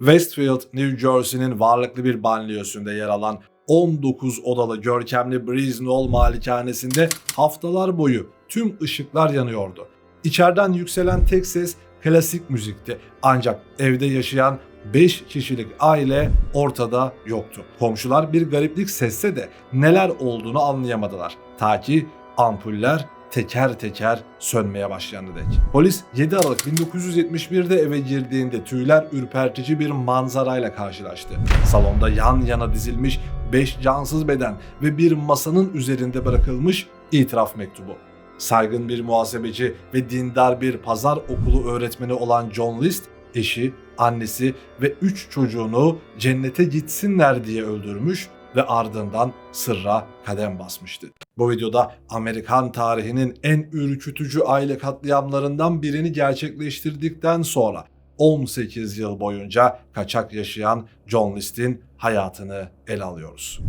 Westfield, New Jersey'nin varlıklı bir banliyösünde yer alan 19 odalı görkemli Breeze Knoll malikanesinde haftalar boyu tüm ışıklar yanıyordu. İçeriden yükselen tek ses klasik müzikti. Ancak evde yaşayan 5 kişilik aile ortada yoktu. Komşular bir gariplik sesse de neler olduğunu anlayamadılar. Ta ki ampuller teker teker sönmeye başlandı dek. Polis 7 Aralık 1971'de eve girdiğinde tüyler ürpertici bir manzarayla karşılaştı. Salonda yan yana dizilmiş 5 cansız beden ve bir masanın üzerinde bırakılmış itiraf mektubu. Saygın bir muhasebeci ve dindar bir pazar okulu öğretmeni olan John List, eşi, annesi ve 3 çocuğunu cennete gitsinler diye öldürmüş ve ardından sırra kadem basmıştı. Bu videoda Amerikan tarihinin en ürkütücü aile katliamlarından birini gerçekleştirdikten sonra 18 yıl boyunca kaçak yaşayan John List'in hayatını ele alıyoruz.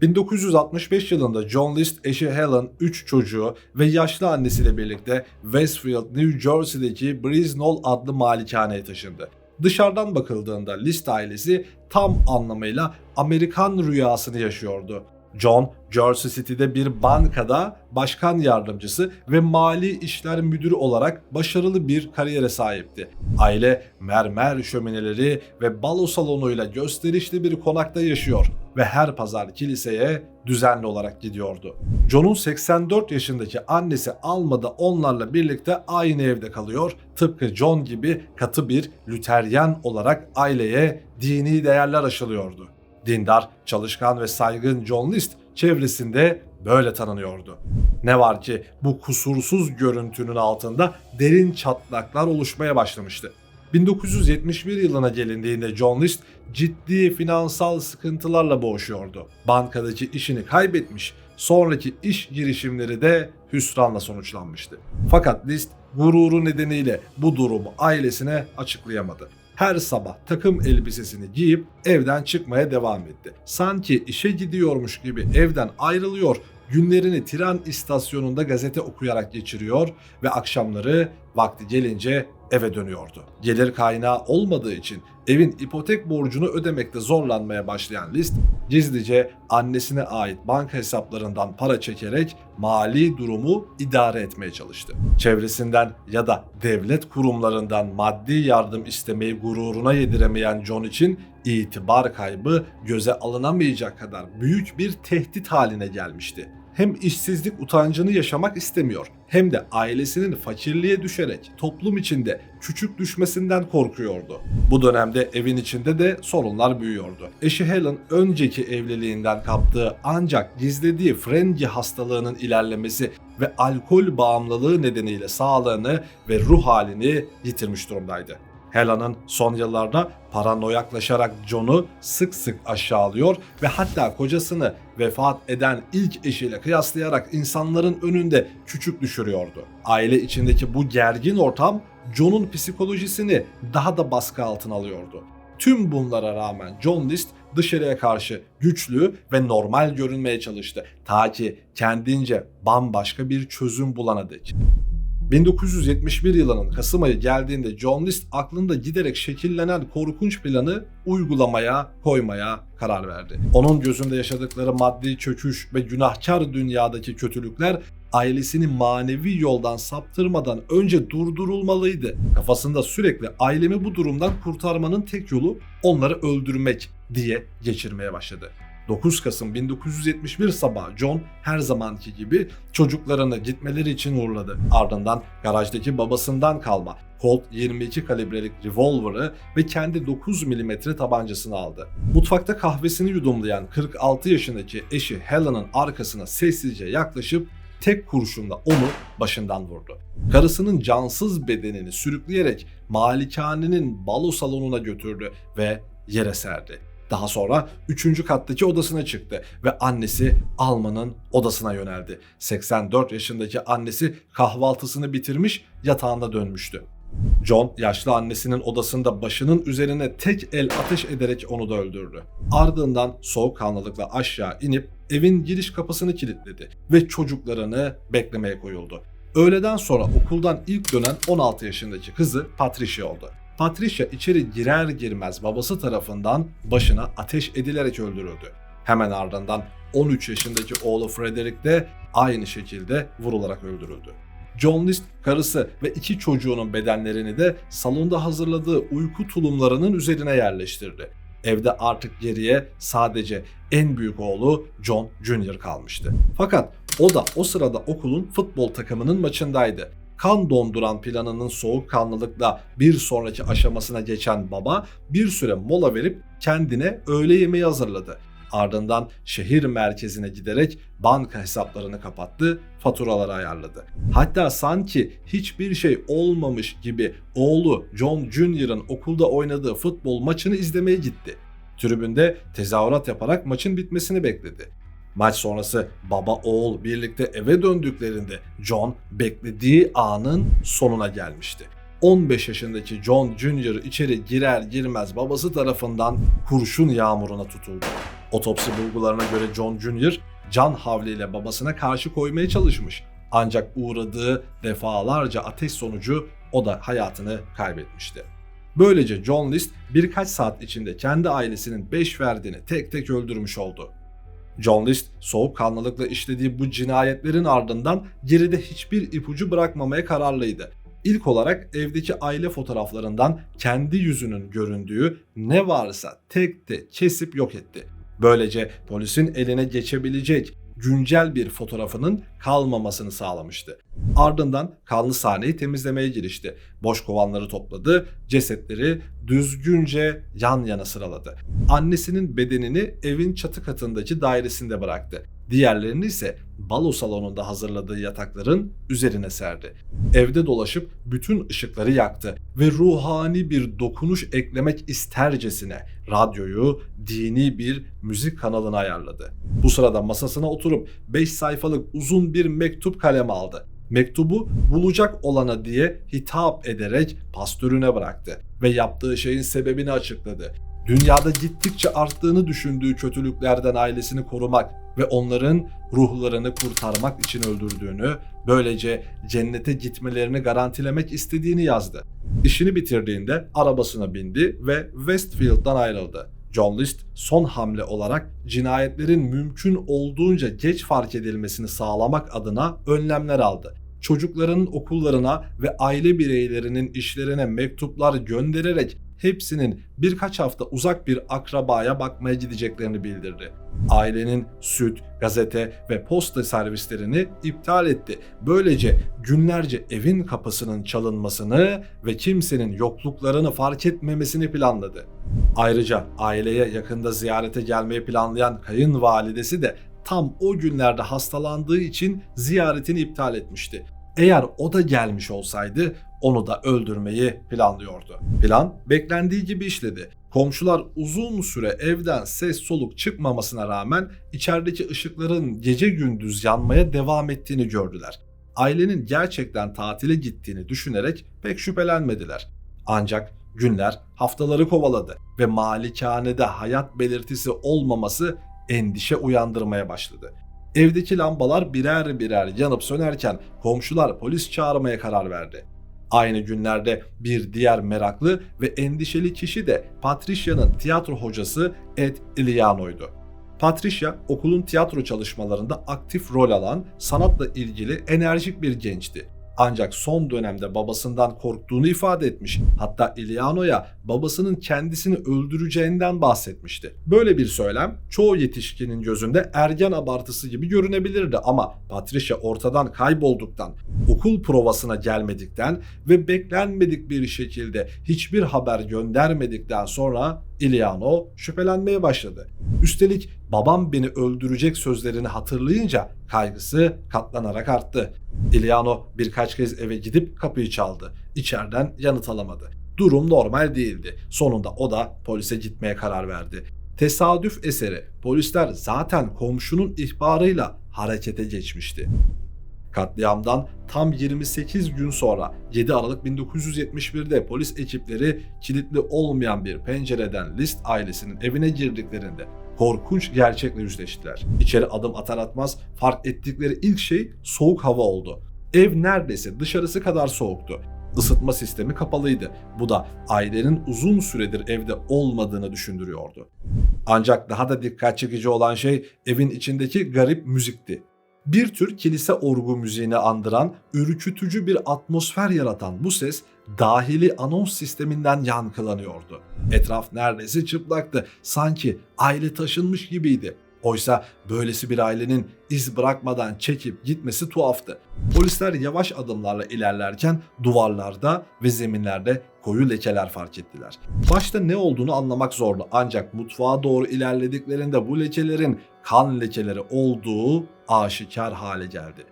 1965 yılında John List eşi Helen, 3 çocuğu ve yaşlı annesiyle birlikte Westfield, New Jersey'deki Breeze Knoll adlı malikaneye taşındı. Dışarıdan bakıldığında List ailesi tam anlamıyla Amerikan rüyasını yaşıyordu. John, Jersey City'de bir bankada başkan yardımcısı ve mali işler müdürü olarak başarılı bir kariyere sahipti. Aile mermer şömineleri ve balo salonuyla gösterişli bir konakta yaşıyor ve her pazar kiliseye düzenli olarak gidiyordu. John'un 84 yaşındaki annesi Alma da onlarla birlikte aynı evde kalıyor. Tıpkı John gibi katı bir Lüteryen olarak aileye dini değerler aşılıyordu. Dindar, çalışkan ve saygın John List çevresinde böyle tanınıyordu. Ne var ki bu kusursuz görüntünün altında derin çatlaklar oluşmaya başlamıştı. 1971 yılına gelindiğinde John List ciddi finansal sıkıntılarla boğuşuyordu. Bankadaki işini kaybetmiş, sonraki iş girişimleri de hüsranla sonuçlanmıştı. Fakat List gururu nedeniyle bu durumu ailesine açıklayamadı her sabah takım elbisesini giyip evden çıkmaya devam etti. Sanki işe gidiyormuş gibi evden ayrılıyor, günlerini tren istasyonunda gazete okuyarak geçiriyor ve akşamları vakti gelince eve dönüyordu. Gelir kaynağı olmadığı için evin ipotek borcunu ödemekte zorlanmaya başlayan List, gizlice annesine ait banka hesaplarından para çekerek mali durumu idare etmeye çalıştı. Çevresinden ya da devlet kurumlarından maddi yardım istemeyi gururuna yediremeyen John için itibar kaybı göze alınamayacak kadar büyük bir tehdit haline gelmişti hem işsizlik utancını yaşamak istemiyor hem de ailesinin fakirliğe düşerek toplum içinde küçük düşmesinden korkuyordu. Bu dönemde evin içinde de sorunlar büyüyordu. Eşi Helen önceki evliliğinden kaptığı ancak gizlediği frengi hastalığının ilerlemesi ve alkol bağımlılığı nedeniyle sağlığını ve ruh halini yitirmiş durumdaydı. Helen'ın son yıllarda paranoyaklaşarak John'u sık sık aşağılıyor ve hatta kocasını vefat eden ilk eşiyle kıyaslayarak insanların önünde küçük düşürüyordu. Aile içindeki bu gergin ortam John'un psikolojisini daha da baskı altına alıyordu. Tüm bunlara rağmen John List dışarıya karşı güçlü ve normal görünmeye çalıştı. Ta ki kendince bambaşka bir çözüm bulana dek. 1971 yılının Kasım ayı geldiğinde John List aklında giderek şekillenen korkunç planı uygulamaya koymaya karar verdi. Onun gözünde yaşadıkları maddi çöküş ve günahkar dünyadaki kötülükler ailesini manevi yoldan saptırmadan önce durdurulmalıydı. Kafasında sürekli ailemi bu durumdan kurtarmanın tek yolu onları öldürmek diye geçirmeye başladı. 9 Kasım 1971 sabahı John her zamanki gibi çocuklarını gitmeleri için uğurladı. Ardından garajdaki babasından kalma Colt 22 kalibrelik revolver'ı ve kendi 9 mm tabancasını aldı. Mutfakta kahvesini yudumlayan 46 yaşındaki eşi Helen'ın arkasına sessizce yaklaşıp tek kurşunla onu başından vurdu. Karısının cansız bedenini sürükleyerek malikanenin balo salonuna götürdü ve yere serdi. Daha sonra 3. kattaki odasına çıktı ve annesi Alman'ın odasına yöneldi. 84 yaşındaki annesi kahvaltısını bitirmiş yatağında dönmüştü. John yaşlı annesinin odasında başının üzerine tek el ateş ederek onu da öldürdü. Ardından soğukkanlılıkla aşağı inip evin giriş kapısını kilitledi ve çocuklarını beklemeye koyuldu. Öğleden sonra okuldan ilk dönen 16 yaşındaki kızı Patricia oldu. Patricia içeri girer girmez babası tarafından başına ateş edilerek öldürüldü. Hemen ardından 13 yaşındaki oğlu Frederick de aynı şekilde vurularak öldürüldü. John List karısı ve iki çocuğunun bedenlerini de salonda hazırladığı uyku tulumlarının üzerine yerleştirdi. Evde artık geriye sadece en büyük oğlu John Jr. kalmıştı. Fakat o da o sırada okulun futbol takımının maçındaydı. Kan donduran planının soğukkanlılıkla bir sonraki aşamasına geçen baba bir süre mola verip kendine öğle yemeği hazırladı. Ardından şehir merkezine giderek banka hesaplarını kapattı, faturaları ayarladı. Hatta sanki hiçbir şey olmamış gibi oğlu John Jr.'ın okulda oynadığı futbol maçını izlemeye gitti. Tribünde tezahürat yaparak maçın bitmesini bekledi. Maç sonrası baba oğul birlikte eve döndüklerinde John beklediği anın sonuna gelmişti. 15 yaşındaki John Jr. içeri girer girmez babası tarafından kurşun yağmuruna tutuldu. Otopsi bulgularına göre John Jr. can havliyle babasına karşı koymaya çalışmış. Ancak uğradığı defalarca ateş sonucu o da hayatını kaybetmişti. Böylece John List birkaç saat içinde kendi ailesinin 5 ferdini tek tek öldürmüş oldu. John List soğukkanlılıkla işlediği bu cinayetlerin ardından geride hiçbir ipucu bırakmamaya kararlıydı. İlk olarak evdeki aile fotoğraflarından kendi yüzünün göründüğü ne varsa tek tek kesip yok etti. Böylece polisin eline geçebilecek güncel bir fotoğrafının kalmamasını sağlamıştı. Ardından kanlı sahneyi temizlemeye girişti. Boş kovanları topladı, cesetleri düzgünce yan yana sıraladı. Annesinin bedenini evin çatı katındaki dairesinde bıraktı. Diğerlerini ise balo salonunda hazırladığı yatakların üzerine serdi. Evde dolaşıp bütün ışıkları yaktı ve ruhani bir dokunuş eklemek istercesine radyoyu dini bir müzik kanalına ayarladı. Bu sırada masasına oturup 5 sayfalık uzun bir mektup kaleme aldı. Mektubu bulacak olana diye hitap ederek pastörüne bıraktı ve yaptığı şeyin sebebini açıkladı. Dünyada gittikçe arttığını düşündüğü kötülüklerden ailesini korumak ve onların ruhlarını kurtarmak için öldürdüğünü, böylece cennete gitmelerini garantilemek istediğini yazdı. İşini bitirdiğinde arabasına bindi ve Westfield'dan ayrıldı. John List son hamle olarak cinayetlerin mümkün olduğunca geç fark edilmesini sağlamak adına önlemler aldı. Çocuklarının okullarına ve aile bireylerinin işlerine mektuplar göndererek hepsinin birkaç hafta uzak bir akrabaya bakmaya gideceklerini bildirdi. Ailenin süt, gazete ve posta servislerini iptal etti. Böylece günlerce evin kapısının çalınmasını ve kimsenin yokluklarını fark etmemesini planladı. Ayrıca aileye yakında ziyarete gelmeyi planlayan kayınvalidesi de tam o günlerde hastalandığı için ziyaretini iptal etmişti. Eğer o da gelmiş olsaydı onu da öldürmeyi planlıyordu. Plan beklendiği gibi işledi. Komşular uzun süre evden ses soluk çıkmamasına rağmen içerideki ışıkların gece gündüz yanmaya devam ettiğini gördüler. Ailenin gerçekten tatile gittiğini düşünerek pek şüphelenmediler. Ancak günler haftaları kovaladı ve malikanede hayat belirtisi olmaması endişe uyandırmaya başladı. Evdeki lambalar birer birer yanıp sönerken komşular polis çağırmaya karar verdi. Aynı günlerde bir diğer meraklı ve endişeli kişi de Patricia'nın tiyatro hocası Ed Iliano'ydu. Patricia okulun tiyatro çalışmalarında aktif rol alan, sanatla ilgili enerjik bir gençti. Ancak son dönemde babasından korktuğunu ifade etmiş. Hatta Iliano'ya babasının kendisini öldüreceğinden bahsetmişti. Böyle bir söylem çoğu yetişkinin gözünde ergen abartısı gibi görünebilirdi ama Patricia ortadan kaybolduktan, okul provasına gelmedikten ve beklenmedik bir şekilde hiçbir haber göndermedikten sonra Iliano şüphelenmeye başladı. Üstelik babam beni öldürecek sözlerini hatırlayınca kaygısı katlanarak arttı. Iliano birkaç kez eve gidip kapıyı çaldı. İçeriden yanıt alamadı. Durum normal değildi. Sonunda o da polise gitmeye karar verdi. Tesadüf eseri polisler zaten komşunun ihbarıyla harekete geçmişti. Katliamdan tam 28 gün sonra 7 Aralık 1971'de polis ekipleri kilitli olmayan bir pencereden List ailesinin evine girdiklerinde korkunç gerçekle yüzleştiler. İçeri adım atar atmaz fark ettikleri ilk şey soğuk hava oldu. Ev neredeyse dışarısı kadar soğuktu. Isıtma sistemi kapalıydı. Bu da ailenin uzun süredir evde olmadığını düşündürüyordu. Ancak daha da dikkat çekici olan şey evin içindeki garip müzikti. Bir tür kilise orgu müziğini andıran, ürkütücü bir atmosfer yaratan bu ses dahili anons sisteminden yankılanıyordu. Etraf neredeyse çıplaktı. Sanki aile taşınmış gibiydi. Oysa böylesi bir ailenin iz bırakmadan çekip gitmesi tuhaftı. Polisler yavaş adımlarla ilerlerken duvarlarda ve zeminlerde koyu lekeler fark ettiler. Başta ne olduğunu anlamak zordu ancak mutfağa doğru ilerlediklerinde bu lekelerin kan lekeleri olduğu aşikar hale geldi.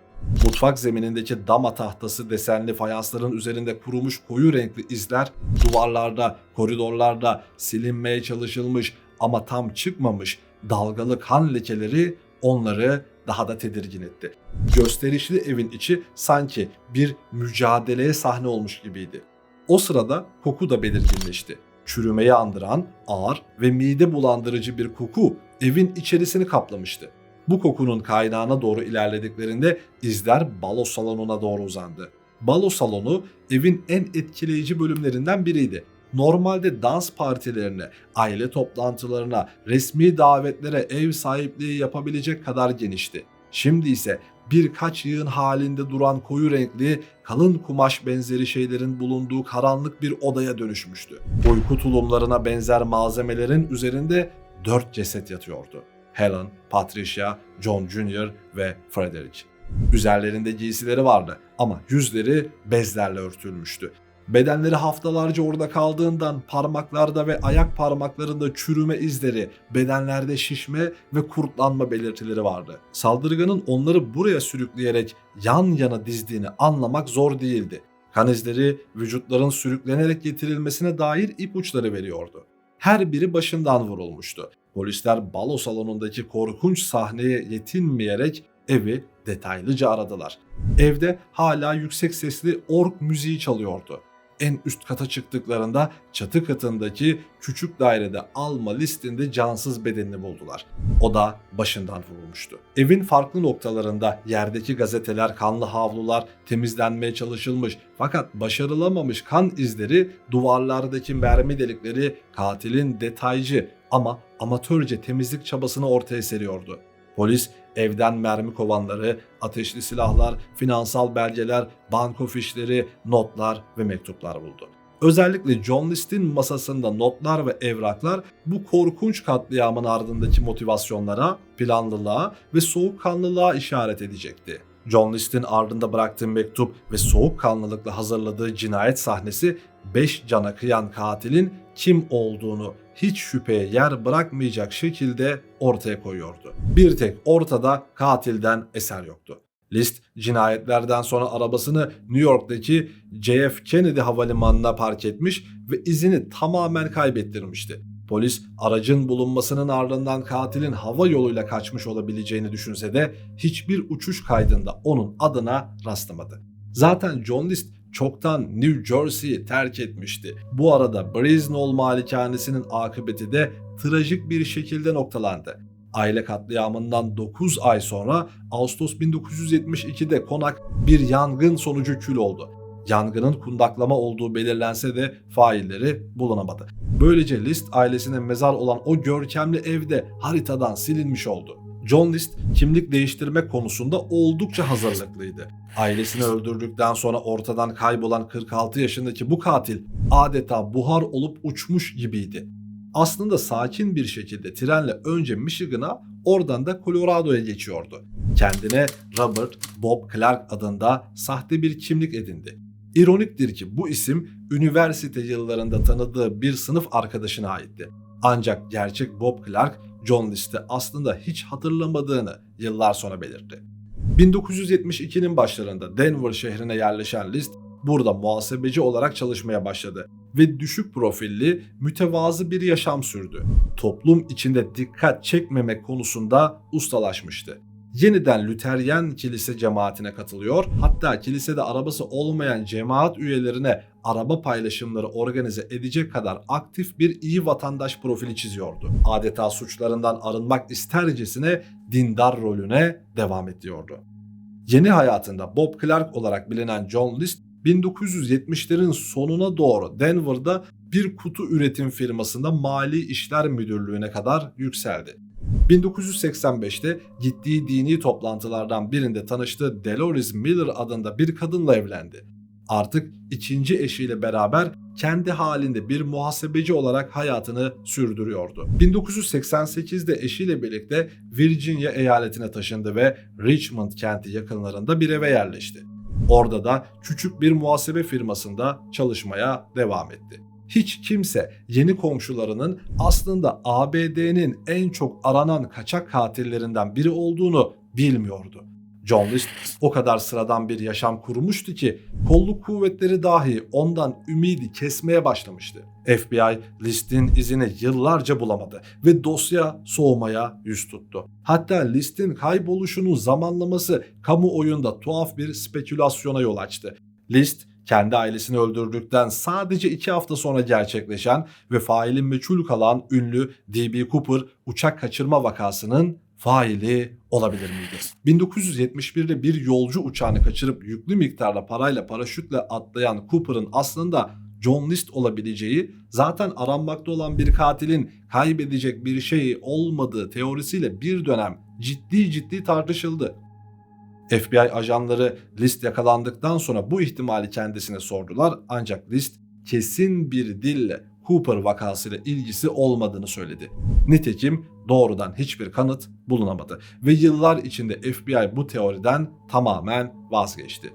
Mutfak zeminindeki dama tahtası desenli fayansların üzerinde kurumuş koyu renkli izler duvarlarda, koridorlarda silinmeye çalışılmış ama tam çıkmamış dalgalı kan lekeleri onları daha da tedirgin etti. Gösterişli evin içi sanki bir mücadeleye sahne olmuş gibiydi. O sırada koku da belirginleşti. Çürümeyi andıran ağır ve mide bulandırıcı bir koku evin içerisini kaplamıştı. Bu kokunun kaynağına doğru ilerlediklerinde izler balo salonuna doğru uzandı. Balo salonu evin en etkileyici bölümlerinden biriydi. Normalde dans partilerine, aile toplantılarına, resmi davetlere ev sahipliği yapabilecek kadar genişti. Şimdi ise birkaç yığın halinde duran koyu renkli, kalın kumaş benzeri şeylerin bulunduğu karanlık bir odaya dönüşmüştü. Uyku tulumlarına benzer malzemelerin üzerinde dört ceset yatıyordu. Helen, Patricia, John Jr. ve Frederick. Üzerlerinde giysileri vardı ama yüzleri bezlerle örtülmüştü. Bedenleri haftalarca orada kaldığından parmaklarda ve ayak parmaklarında çürüme izleri, bedenlerde şişme ve kurtlanma belirtileri vardı. Saldırganın onları buraya sürükleyerek yan yana dizdiğini anlamak zor değildi. Kan izleri vücutların sürüklenerek getirilmesine dair ipuçları veriyordu. Her biri başından vurulmuştu. Polisler balo salonundaki korkunç sahneye yetinmeyerek evi detaylıca aradılar. Evde hala yüksek sesli ork müziği çalıyordu en üst kata çıktıklarında çatı katındaki küçük dairede alma listinde cansız bedenini buldular. O da başından vurulmuştu. Evin farklı noktalarında yerdeki gazeteler, kanlı havlular temizlenmeye çalışılmış fakat başarılamamış kan izleri, duvarlardaki mermi delikleri katilin detaycı ama amatörce temizlik çabasını ortaya seriyordu. Polis evden mermi kovanları, ateşli silahlar, finansal belgeler, banko fişleri, notlar ve mektuplar buldu. Özellikle John List'in masasında notlar ve evraklar bu korkunç katliamın ardındaki motivasyonlara, planlılığa ve soğukkanlılığa işaret edecekti. John List'in ardında bıraktığı mektup ve soğukkanlılıkla hazırladığı cinayet sahnesi 5 cana kıyan katilin kim olduğunu hiç şüpheye yer bırakmayacak şekilde ortaya koyuyordu. Bir tek ortada katilden eser yoktu. List cinayetlerden sonra arabasını New York'taki JF Kennedy havalimanına park etmiş ve izini tamamen kaybettirmişti. Polis aracın bulunmasının ardından katilin hava yoluyla kaçmış olabileceğini düşünse de hiçbir uçuş kaydında onun adına rastlamadı. Zaten John List çoktan New Jersey'yi terk etmişti. Bu arada Brazenall malikanesinin akıbeti de trajik bir şekilde noktalandı. Aile katliamından 9 ay sonra Ağustos 1972'de konak bir yangın sonucu kül oldu. Yangının kundaklama olduğu belirlense de failleri bulunamadı. Böylece List ailesine mezar olan o görkemli evde haritadan silinmiş oldu. John List kimlik değiştirme konusunda oldukça hazırlıklıydı. Ailesini öldürdükten sonra ortadan kaybolan 46 yaşındaki bu katil adeta buhar olup uçmuş gibiydi. Aslında sakin bir şekilde trenle önce Michigan'a oradan da Colorado'ya geçiyordu. Kendine Robert Bob Clark adında sahte bir kimlik edindi. İroniktir ki bu isim üniversite yıllarında tanıdığı bir sınıf arkadaşına aitti. Ancak gerçek Bob Clark John List'i aslında hiç hatırlamadığını yıllar sonra belirtti. 1972'nin başlarında Denver şehrine yerleşen List burada muhasebeci olarak çalışmaya başladı ve düşük profilli, mütevazı bir yaşam sürdü. Toplum içinde dikkat çekmemek konusunda ustalaşmıştı yeniden Lüteryen kilise cemaatine katılıyor. Hatta kilisede arabası olmayan cemaat üyelerine araba paylaşımları organize edecek kadar aktif bir iyi vatandaş profili çiziyordu. Adeta suçlarından arınmak istercesine dindar rolüne devam ediyordu. Yeni hayatında Bob Clark olarak bilinen John List 1970'lerin sonuna doğru Denver'da bir kutu üretim firmasında mali işler müdürlüğüne kadar yükseldi. 1985'te gittiği dini toplantılardan birinde tanıştığı Dolores Miller adında bir kadınla evlendi. Artık ikinci eşiyle beraber kendi halinde bir muhasebeci olarak hayatını sürdürüyordu. 1988'de eşiyle birlikte Virginia eyaletine taşındı ve Richmond kenti yakınlarında bir eve yerleşti. Orada da küçük bir muhasebe firmasında çalışmaya devam etti. Hiç kimse yeni komşularının aslında ABD'nin en çok aranan kaçak katillerinden biri olduğunu bilmiyordu. John List o kadar sıradan bir yaşam kurmuştu ki kolluk kuvvetleri dahi ondan ümidi kesmeye başlamıştı. FBI List'in izini yıllarca bulamadı ve dosya soğumaya yüz tuttu. Hatta List'in kayboluşunun zamanlaması kamuoyunda tuhaf bir spekülasyona yol açtı. List kendi ailesini öldürdükten sadece iki hafta sonra gerçekleşen ve failin meçhul kalan ünlü D.B. Cooper uçak kaçırma vakasının faili olabilir miydi? 1971'de bir yolcu uçağını kaçırıp yüklü miktarda parayla paraşütle atlayan Cooper'ın aslında John List olabileceği zaten aranmakta olan bir katilin kaybedecek bir şeyi olmadığı teorisiyle bir dönem ciddi ciddi tartışıldı. FBI ajanları List yakalandıktan sonra bu ihtimali kendisine sordular ancak List kesin bir dille Cooper vakasıyla ilgisi olmadığını söyledi. Nitekim doğrudan hiçbir kanıt bulunamadı ve yıllar içinde FBI bu teoriden tamamen vazgeçti.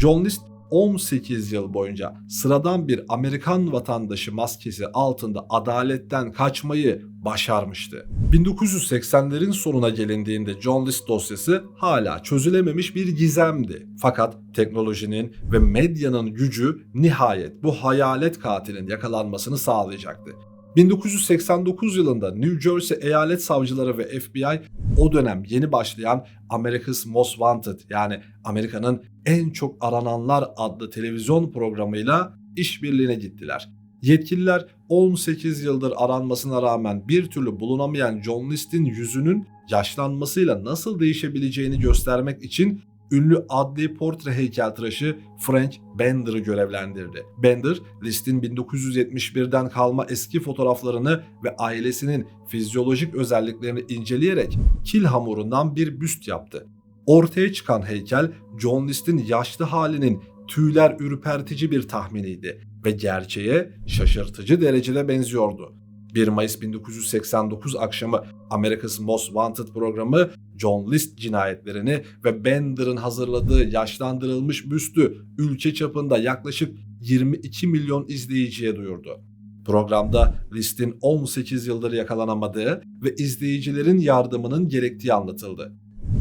John List 18 yıl boyunca sıradan bir Amerikan vatandaşı maskesi altında adaletten kaçmayı başarmıştı. 1980'lerin sonuna gelindiğinde John List dosyası hala çözülememiş bir gizemdi. Fakat teknolojinin ve medyanın gücü nihayet bu hayalet katilin yakalanmasını sağlayacaktı. 1989 yılında New Jersey eyalet savcıları ve FBI o dönem yeni başlayan America's Most Wanted yani Amerika'nın en çok arananlar adlı televizyon programıyla işbirliğine gittiler. Yetkililer 18 yıldır aranmasına rağmen bir türlü bulunamayan John List'in yüzünün yaşlanmasıyla nasıl değişebileceğini göstermek için ünlü adli portre heykeltıraşı Frank Bender'ı görevlendirdi. Bender, List'in 1971'den kalma eski fotoğraflarını ve ailesinin fizyolojik özelliklerini inceleyerek kil hamurundan bir büst yaptı. Ortaya çıkan heykel John List'in yaşlı halinin tüyler ürpertici bir tahminiydi ve gerçeğe şaşırtıcı derecede benziyordu. 1 Mayıs 1989 akşamı America's Most Wanted programı John List cinayetlerini ve Bender'ın hazırladığı yaşlandırılmış büstü ülke çapında yaklaşık 22 milyon izleyiciye duyurdu. Programda List'in 18 yıldır yakalanamadığı ve izleyicilerin yardımının gerektiği anlatıldı.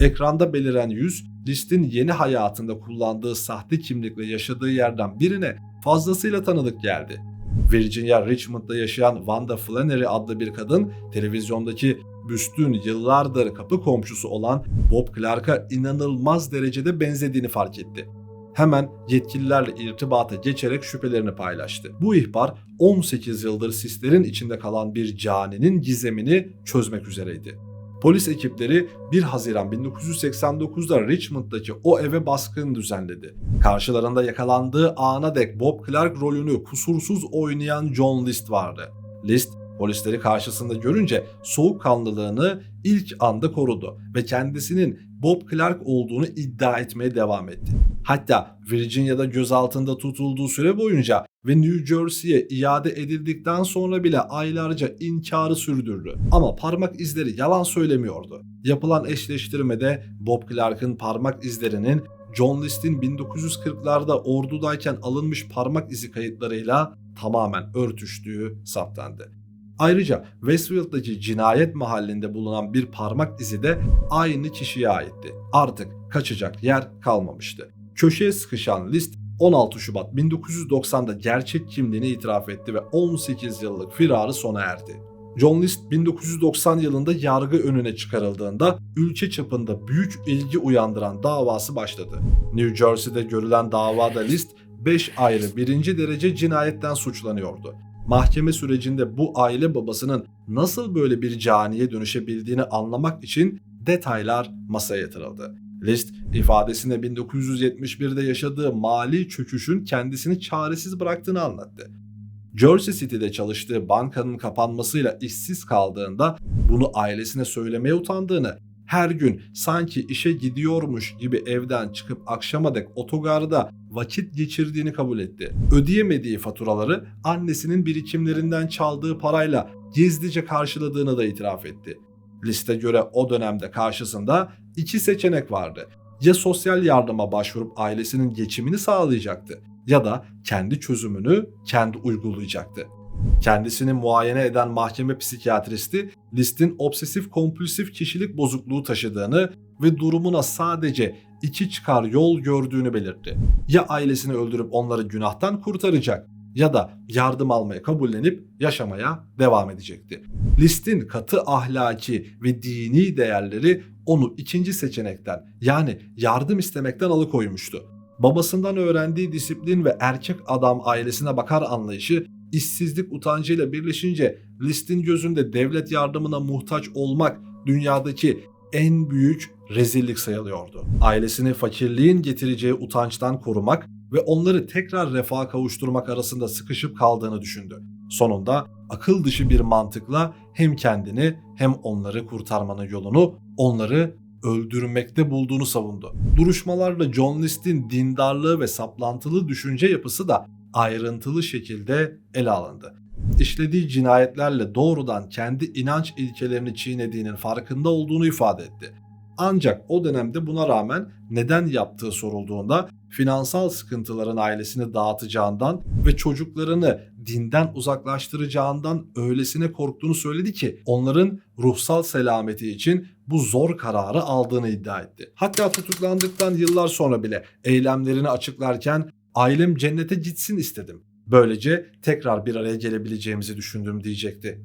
Ekranda beliren yüz, List'in yeni hayatında kullandığı sahte kimlikle yaşadığı yerden birine fazlasıyla tanıdık geldi. Virginia Richmond'da yaşayan Wanda Flannery adlı bir kadın televizyondaki büstün yıllardır kapı komşusu olan Bob Clark'a inanılmaz derecede benzediğini fark etti. Hemen yetkililerle irtibata geçerek şüphelerini paylaştı. Bu ihbar 18 yıldır sislerin içinde kalan bir caninin gizemini çözmek üzereydi. Polis ekipleri 1 Haziran 1989'da Richmond'daki o eve baskın düzenledi. Karşılarında yakalandığı ana dek Bob Clark rolünü kusursuz oynayan John List vardı. List polisleri karşısında görünce soğukkanlılığını ilk anda korudu ve kendisinin Bob Clark olduğunu iddia etmeye devam etti. Hatta Virginia'da gözaltında tutulduğu süre boyunca ve New Jersey'ye iade edildikten sonra bile aylarca inkarı sürdürdü. Ama parmak izleri yalan söylemiyordu. Yapılan eşleştirmede Bob Clark'ın parmak izlerinin John List'in 1940'larda ordudayken alınmış parmak izi kayıtlarıyla tamamen örtüştüğü saptandı. Ayrıca Westfield'daki cinayet mahallinde bulunan bir parmak izi de aynı kişiye aitti. Artık kaçacak yer kalmamıştı. Köşeye sıkışan List 16 Şubat 1990'da gerçek kimliğini itiraf etti ve 18 yıllık firarı sona erdi. John List 1990 yılında yargı önüne çıkarıldığında ülke çapında büyük ilgi uyandıran davası başladı. New Jersey'de görülen davada List 5 ayrı birinci derece cinayetten suçlanıyordu. Mahkeme sürecinde bu aile babasının nasıl böyle bir caniye dönüşebildiğini anlamak için detaylar masaya yatırıldı. List ifadesinde 1971'de yaşadığı mali çöküşün kendisini çaresiz bıraktığını anlattı. Jersey City'de çalıştığı bankanın kapanmasıyla işsiz kaldığında bunu ailesine söylemeye utandığını, her gün sanki işe gidiyormuş gibi evden çıkıp akşama dek otogarda vakit geçirdiğini kabul etti. Ödeyemediği faturaları annesinin birikimlerinden çaldığı parayla gizlice karşıladığını da itiraf etti. Liste göre o dönemde karşısında iki seçenek vardı. Ya sosyal yardıma başvurup ailesinin geçimini sağlayacaktı ya da kendi çözümünü kendi uygulayacaktı. Kendisini muayene eden mahkeme psikiyatristi List'in obsesif kompulsif kişilik bozukluğu taşıdığını ve durumuna sadece iki çıkar yol gördüğünü belirtti. Ya ailesini öldürüp onları günahtan kurtaracak ya da yardım almaya kabullenip yaşamaya devam edecekti. List'in katı ahlaki ve dini değerleri onu ikinci seçenekten yani yardım istemekten alıkoymuştu. Babasından öğrendiği disiplin ve erkek adam ailesine bakar anlayışı işsizlik utancıyla birleşince List'in gözünde devlet yardımına muhtaç olmak dünyadaki en büyük rezillik sayılıyordu. Ailesini fakirliğin getireceği utançtan korumak ve onları tekrar refaha kavuşturmak arasında sıkışıp kaldığını düşündü. Sonunda akıl dışı bir mantıkla hem kendini hem onları kurtarmanın yolunu onları öldürmekte bulduğunu savundu. Duruşmalarla John List'in dindarlığı ve saplantılı düşünce yapısı da ayrıntılı şekilde ele alındı. İşlediği cinayetlerle doğrudan kendi inanç ilkelerini çiğnediğinin farkında olduğunu ifade etti. Ancak o dönemde buna rağmen neden yaptığı sorulduğunda finansal sıkıntıların ailesini dağıtacağından ve çocuklarını dinden uzaklaştıracağından öylesine korktuğunu söyledi ki onların ruhsal selameti için bu zor kararı aldığını iddia etti. Hatta tutuklandıktan yıllar sonra bile eylemlerini açıklarken ailem cennete gitsin istedim. Böylece tekrar bir araya gelebileceğimizi düşündüm diyecekti.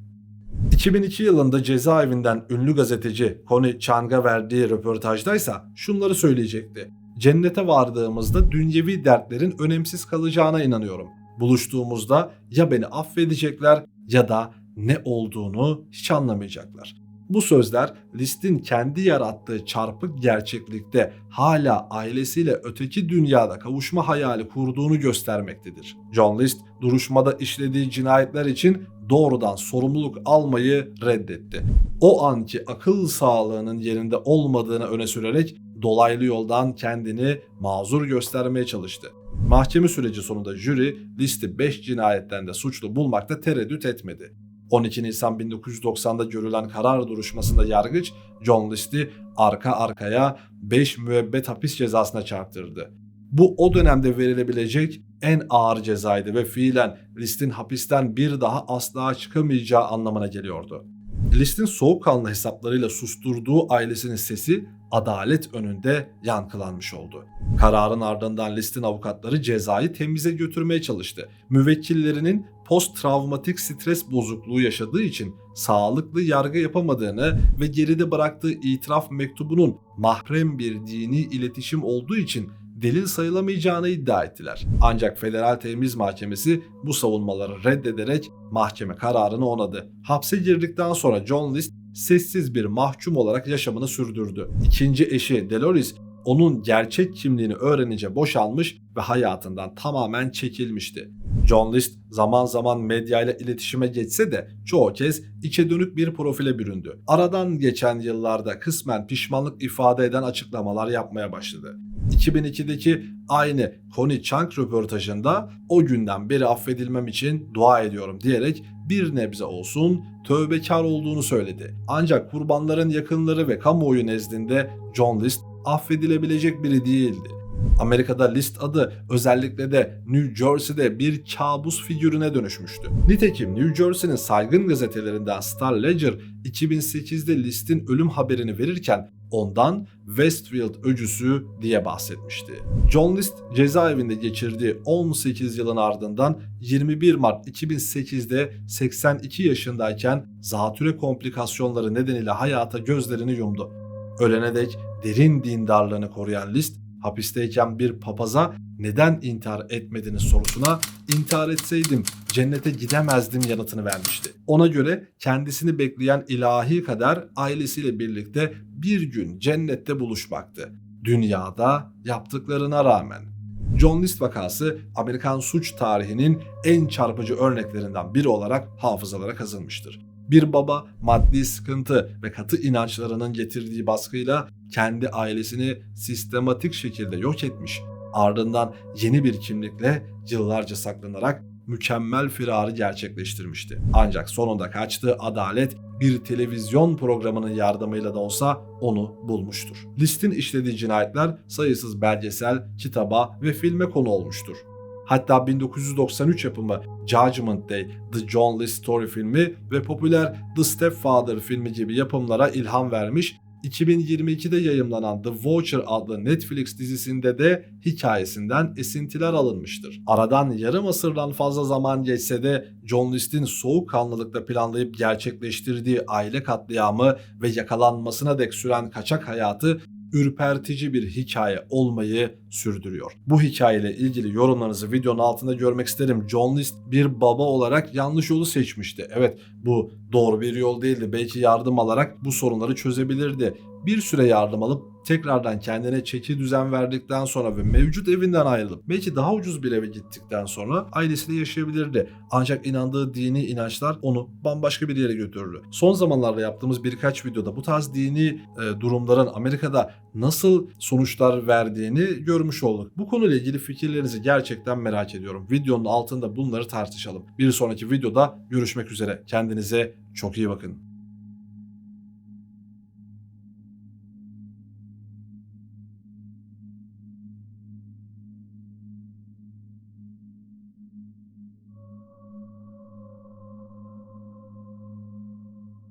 2002 yılında cezaevinden ünlü gazeteci Connie Chang'a verdiği röportajdaysa şunları söyleyecekti. Cennete vardığımızda dünyevi dertlerin önemsiz kalacağına inanıyorum. Buluştuğumuzda ya beni affedecekler ya da ne olduğunu hiç anlamayacaklar. Bu sözler List'in kendi yarattığı çarpık gerçeklikte hala ailesiyle öteki dünyada kavuşma hayali kurduğunu göstermektedir. John List duruşmada işlediği cinayetler için doğrudan sorumluluk almayı reddetti. O anki akıl sağlığının yerinde olmadığını öne sürerek dolaylı yoldan kendini mazur göstermeye çalıştı. Mahkeme süreci sonunda jüri List'i 5 cinayetten de suçlu bulmakta tereddüt etmedi. 12 Nisan 1990'da görülen karar duruşmasında yargıç John List'i arka arkaya 5 müebbet hapis cezasına çarptırdı. Bu o dönemde verilebilecek en ağır cezaydı ve fiilen List'in hapisten bir daha asla çıkamayacağı anlamına geliyordu. List'in soğukkanlı hesaplarıyla susturduğu ailesinin sesi adalet önünde yankılanmış oldu. Kararın ardından List'in avukatları cezayı temize götürmeye çalıştı. Müvekkillerinin post travmatik stres bozukluğu yaşadığı için sağlıklı yargı yapamadığını ve geride bıraktığı itiraf mektubunun mahrem bir dini iletişim olduğu için delil sayılamayacağını iddia ettiler. Ancak Federal Temiz Mahkemesi bu savunmaları reddederek mahkeme kararını onadı. Hapse girdikten sonra John List sessiz bir mahkum olarak yaşamını sürdürdü. İkinci eşi Dolores onun gerçek kimliğini öğrenince boşalmış ve hayatından tamamen çekilmişti. John List zaman zaman medyayla iletişime geçse de çoğu kez içe dönük bir profile büründü. Aradan geçen yıllarda kısmen pişmanlık ifade eden açıklamalar yapmaya başladı. 2002'deki aynı Connie Chang röportajında o günden beri affedilmem için dua ediyorum diyerek bir nebze olsun tövbekar olduğunu söyledi. Ancak kurbanların yakınları ve kamuoyu nezdinde John List affedilebilecek biri değildi. Amerika'da List adı özellikle de New Jersey'de bir kabus figürüne dönüşmüştü. Nitekim New Jersey'nin saygın gazetelerinden Star Ledger 2008'de List'in ölüm haberini verirken ondan Westfield öcüsü diye bahsetmişti. John List cezaevinde geçirdiği 18 yılın ardından 21 Mart 2008'de 82 yaşındayken zatüre komplikasyonları nedeniyle hayata gözlerini yumdu. Ölene dek derin dindarlığını koruyan List hapisteyken bir papaza neden intihar etmediniz sorusuna intihar etseydim cennete gidemezdim yanıtını vermişti. Ona göre kendisini bekleyen ilahi kader ailesiyle birlikte bir gün cennette buluşmaktı. dünyada yaptıklarına rağmen. John List vakası Amerikan suç tarihinin en çarpıcı örneklerinden biri olarak hafızalara kazınmıştır. Bir baba maddi sıkıntı ve katı inançlarının getirdiği baskıyla kendi ailesini sistematik şekilde yok etmiş. Ardından yeni bir kimlikle yıllarca saklanarak mükemmel firarı gerçekleştirmişti. Ancak sonunda kaçtığı adalet bir televizyon programının yardımıyla da olsa onu bulmuştur. List'in işlediği cinayetler sayısız belgesel, kitaba ve filme konu olmuştur. Hatta 1993 yapımı Judgment Day, The John List Story filmi ve popüler The Stepfather filmi gibi yapımlara ilham vermiş 2022'de yayımlanan The Watcher adlı Netflix dizisinde de hikayesinden esintiler alınmıştır. Aradan yarım asırdan fazla zaman geçse de John List'in soğukkanlılıkla planlayıp gerçekleştirdiği aile katliamı ve yakalanmasına dek süren kaçak hayatı ürpertici bir hikaye olmayı sürdürüyor. Bu hikayeyle ilgili yorumlarınızı videonun altında görmek isterim. John List bir baba olarak yanlış yolu seçmişti. Evet bu doğru bir yol değildi. Belki yardım alarak bu sorunları çözebilirdi. Bir süre yardım alıp tekrardan kendine çeki düzen verdikten sonra ve mevcut evinden ayrılıp belki daha ucuz bir eve gittikten sonra ailesiyle yaşayabilirdi. Ancak inandığı dini inançlar onu bambaşka bir yere götürürdü. Son zamanlarda yaptığımız birkaç videoda bu tarz dini e, durumların Amerika'da nasıl sonuçlar verdiğini görmüş olduk. Bu konuyla ilgili fikirlerinizi gerçekten merak ediyorum. Videonun altında bunları tartışalım. Bir sonraki videoda görüşmek üzere. Kendinize çok iyi bakın.